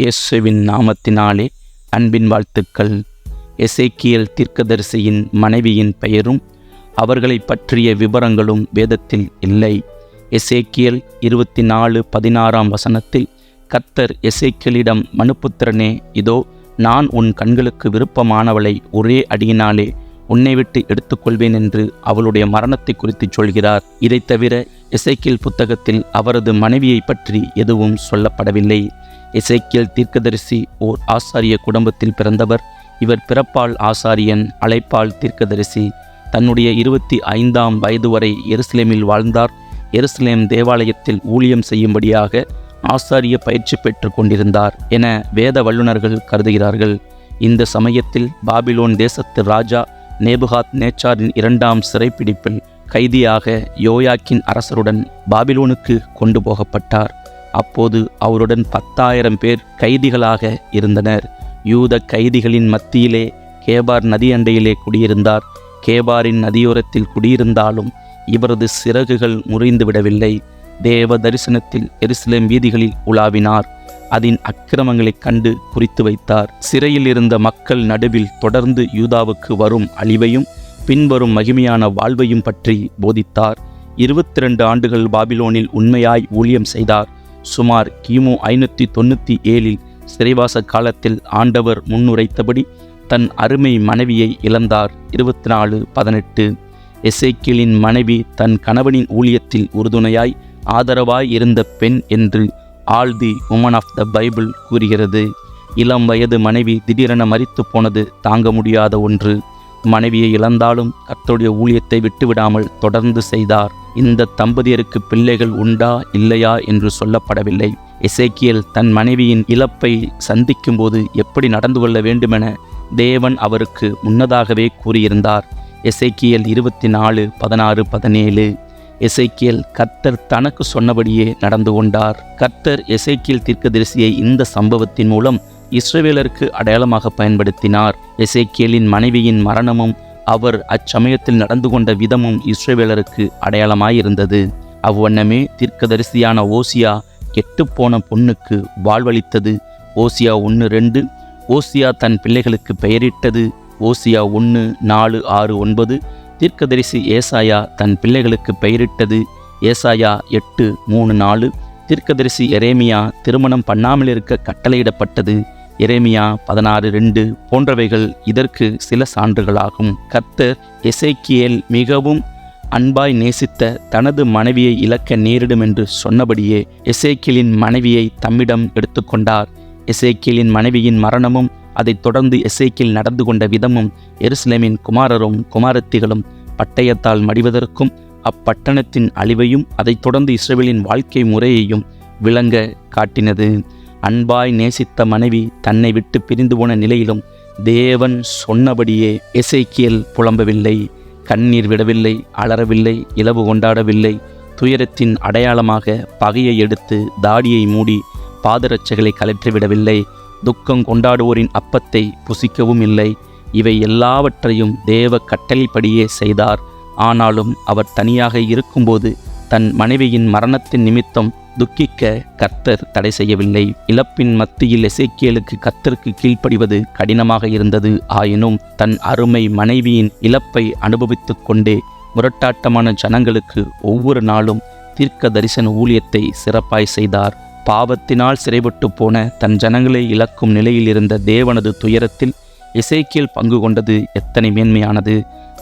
இயேசுவின் நாமத்தினாலே அன்பின் வாழ்த்துக்கள். எசேக்கியல் தீர்க்கதரிசியின் மனைவியின் பெயரும் அவர்களை பற்றிய விவரங்களும் வேதத்தில் இல்லை. எசேக்கியல் இருபத்தி நாலு பதினாறாம் வசனத்தில் கத்தர் எசேக்கியலிடம் மனுப்புத்திரனே இதோ நான் உன் கண்களுக்கு விருப்பமானவளை ஒரே அடியினாலே உன்னை விட்டு எடுத்துக்கொள்வேன் என்று அவளுடைய மரணத்தை குறித்து சொல்கிறார். இதைத் தவிர எசேக்கியல் புத்தகத்தில் அவரது மனைவியை பற்றி எதுவும் சொல்லப்படவில்லை. இசைக்கியல் தீர்க்கதரிசி ஓர் ஆசாரிய குடும்பத்தில் பிறந்தவர். இவர் பிறப்பால் ஆசாரியன் அழைப்பால் தீர்க்கதரிசி. தன்னுடைய இருபத்தி ஐந்தாம் வயது வரை எருசலேமில் வாழ்ந்தார். எருசலேம் தேவாலயத்தில் ஊழியம் செய்யும்படியாக ஆசாரிய பயிற்சி பெற்று கொண்டிருந்தார் என வேத வல்லுநர்கள் கருதுகிறார்கள். இந்த சமயத்தில் பாபிலோன் தேசத்து ராஜா நேபுகாத் நேச்சாரின் இரண்டாம் சிறைப்பிடிப்பில் கைதியாக யோயாக்கின் அரசருடன் பாபிலோனுக்கு கொண்டு போகப்பட்டார். அப்போது அவருடன் பத்தாயிரம் பேர் கைதிகளாக இருந்தனர். யூத கைதிகளின் மத்தியிலே கேபார் நதி அண்டையிலே குடியிருந்தார். கேபாரின் நதியோரத்தில் குடியிருந்தாலும் இவரது சிறகுகள் முறிந்து விடவில்லை தேவ தரிசனத்தில் எருசலேம் வீதிகளில் உலாவினார். அதன் அக்கிரமங்களைக் கண்டு குறித்து வைத்தார். சிறையில் இருந்த மக்கள் நடுவில் தொடர்ந்து யூதாவுக்கு வரும் அழிவையும் பின்வரும் மகிமையான வாழ்வையும் பற்றி போதித்தார். இருபத்தி ரெண்டு ஆண்டுகள் பாபிலோனில் உண்மையாய் ஊழியம் செய்தார். சுமார் கிமு ஐநூற்றி தொண்ணூற்றி ஏழில் சிறைவாச காலத்தில் ஆண்டவர் முன்னுரைத்தபடி தன் அருமை மனைவியை இழந்தார். இருபத்தி நாலு பதினெட்டு. எசைக்கிளின் மனைவி தன் கணவனின் ஊழியத்தில் உறுதுணையாய் ஆதரவாய் இருந்த பெண் என்று all the woman of the Bible கூறுகிறது இளம் வயது மனைவி திடீரென மறித்து போனது தாங்க முடியாத ஒன்று. மனைவியை இழந்தாலும் கர்த்தருடைய ஊழியத்தை விட்டுவிடாமல் தொடர்ந்து செய்தார். இந்த தம்பதியருக்கு பிள்ளைகள் உண்டா இல்லையா என்று சொல்லப்படவில்லை. இசைக்கியல் தன் மனைவியின் இழப்பை சந்திக்கும்போது எப்படி நடந்து கொள்ள வேண்டுமென தேவன் அவருக்கு முன்னதாகவே கூறியிருந்தார். இசைக்கியல் இருபத்தி நாலு பதினாறு பதினேழு. எசைக்கியல் கத்தர் தனக்கு சொன்னபடியே நடந்து கொண்டார். கத்தர் எசைக்கியல் தீர்க்கதரிசியை இந்த சம்பவத்தின் மூலம் இஸ்ரவேலருக்கு அடையாளமாக பயன்படுத்தினார். எசைக்கியலின் மனைவியின் மரணமும் அவர் அச்சமயத்தில் நடந்து கொண்ட விதமும் இஸ்ரவேலருக்கு அடையாளமாயிருந்தது. அவ்வண்ணமே தீர்க்கதரிசியான ஓசியா கெட்டுப்போன பொண்ணுக்கு வாழ்வளித்தது. ஓசியா ஒன்று ரெண்டு ஓசியா தன் பிள்ளைகளுக்கு பெயரிட்டது. ஓசியா ஒன்று நாலு ஆறு ஒன்பது தீர்க்கதரிசி ஏசாயா தன் பிள்ளைகளுக்கு பெயரிட்டது. ஏசாயா எட்டு மூணு நாலு. தீர்க்கதரிசி எரேமியா திருமணம் பண்ணாமல் இருக்க கட்டளையிடப்பட்டது. எரேமியா பதினாறு ரெண்டு போன்றவைகள் இதற்கு சில சான்றுகளாகும். கர்த்தர் எசேக்கியேல் மிகவும் அன்பாய் நேசித்த தனது மனைவியை இழக்க நேரிடும் என்று சொன்னபடியே எசேக்கியலின் மனைவியை தம்மிடம் எடுத்துக்கொண்டார். எசேக்கியலின் மனைவியின் மரணமும் அதைத் தொடர்ந்து எசேக்கில் நடந்து கொண்ட விதமும் எருசலேமின் குமாரரும் குமாரத்திகளும் பட்டயத்தால் மடிவதற்கும் அப்பட்டணத்தின் அழிவையும் அதைத் தொடர்ந்து இஸ்ரேலின் வாழ்க்கை முறையையும் விளங்க காட்டினது. அன்பாய் நேசித்த மனைவி தன்னை விட்டு பிரிந்து போன நிலையிலும் தேவன் சொன்னபடியே எசைக்கியல் புலம்பவில்லை. கண்ணீர் விடவில்லை அலறவில்லை இலவு கொண்டாடவில்லை. துயரத்தின் அடையாளமாக பகையை எடுத்து தாடியை மூடி பாதரட்சைகளை கலற்றிவிடவில்லை துக்கம் கொண்டாடுவோரின் அப்பத்தை புசிக்கவும் இல்லை. இவை எல்லாவற்றையும் தேவ கட்டளைப்படியே செய்தார். ஆனாலும் அவர் தனியாக இருக்கும்போது தன் மனைவியின் மரணத்தின் நிமித்தம் துக்கிக்க கர்த்தர் தடை செய்யவில்லை. இழப்பின் மத்தியில் எசைக்கியலுக்கு கர்த்தருக்கு கீழ்ப்படிவது கடினமாக இருந்தது. ஆயினும் தன் அருமை மனைவியின் இழப்பை அனுபவித்து கொண்டே முரட்டாட்டமான ஜனங்களுக்கு ஒவ்வொரு நாளும் தீர்க்க தரிசன ஊழியத்தை சிறப்பாய் செய்தார். பாவத்தினால் சிறைபட்டு போன தன் ஜனங்களை இழக்கும் நிலையில் இருந்த தேவனது துயரத்தில் இசைக்கியல் பங்கு கொண்டது எத்தனை மேன்மையானது.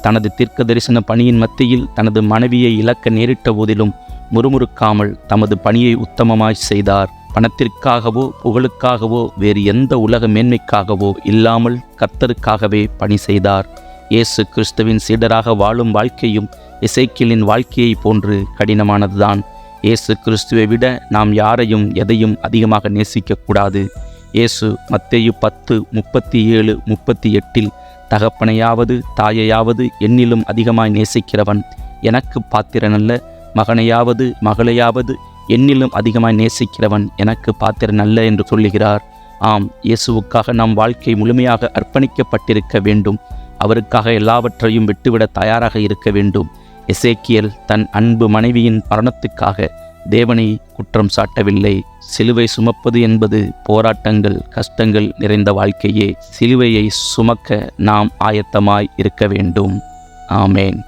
தனது தீர்க்க தரிசன பணியின் மத்தியில் தனது மனைவியை இழக்க நேரிட்ட போதிலும் முறுமுறுக்காமல் தமது பணியை உத்தமமாய் செய்தார். பணத்திற்காகவோ புகழுக்காகவோ வேறு எந்த உலக மேன்மைக்காகவோ இல்லாமல் கர்த்தருக்காகவே பணி செய்தார். இயேசு கிறிஸ்துவின் சீடராக வாழும் வாழ்க்கையும் இசைக்கியலின் வாழ்க்கையை போன்று கடினமானதுதான். இயேசு கிறிஸ்துவை விட நாம் யாரையும் எதையும் அதிகமாக நேசிக்கக்கூடாது. இயேசு மத்தேயு பத்து முப்பத்தி ஏழு முப்பத்தி எட்டில் தகப்பனையாவது தாயையாவது என்னிலும் அதிகமாய் நேசிக்கிறவன். எனக்கு பாத்திரனல்ல மகனையாவது மகளையாவது என்னிலும் அதிகமாய் நேசிக்கிறவன். எனக்கு பாத்திரனல்ல என்று சொல்லுகிறார். ஆம் இயேசுவுக்காக நம் வாழ்க்கை முழுமையாக அர்ப்பணிக்கப்பட்டிருக்க வேண்டும். அவருக்காக எல்லாவற்றையும் விட்டுவிட தயாராக இருக்க வேண்டும். எசேக்கியல் தன் அன்பு மனைவியின் மரணத்துக்காக தேவனை குற்றம் சாட்டவில்லை. சிலுவை சுமப்பது என்பது போராட்டங்கள் கஷ்டங்கள் நிறைந்த வாழ்க்கையே. சிலுவையை சுமக்க நாம் ஆயத்தமாய் இருக்க வேண்டும். ஆமேன்.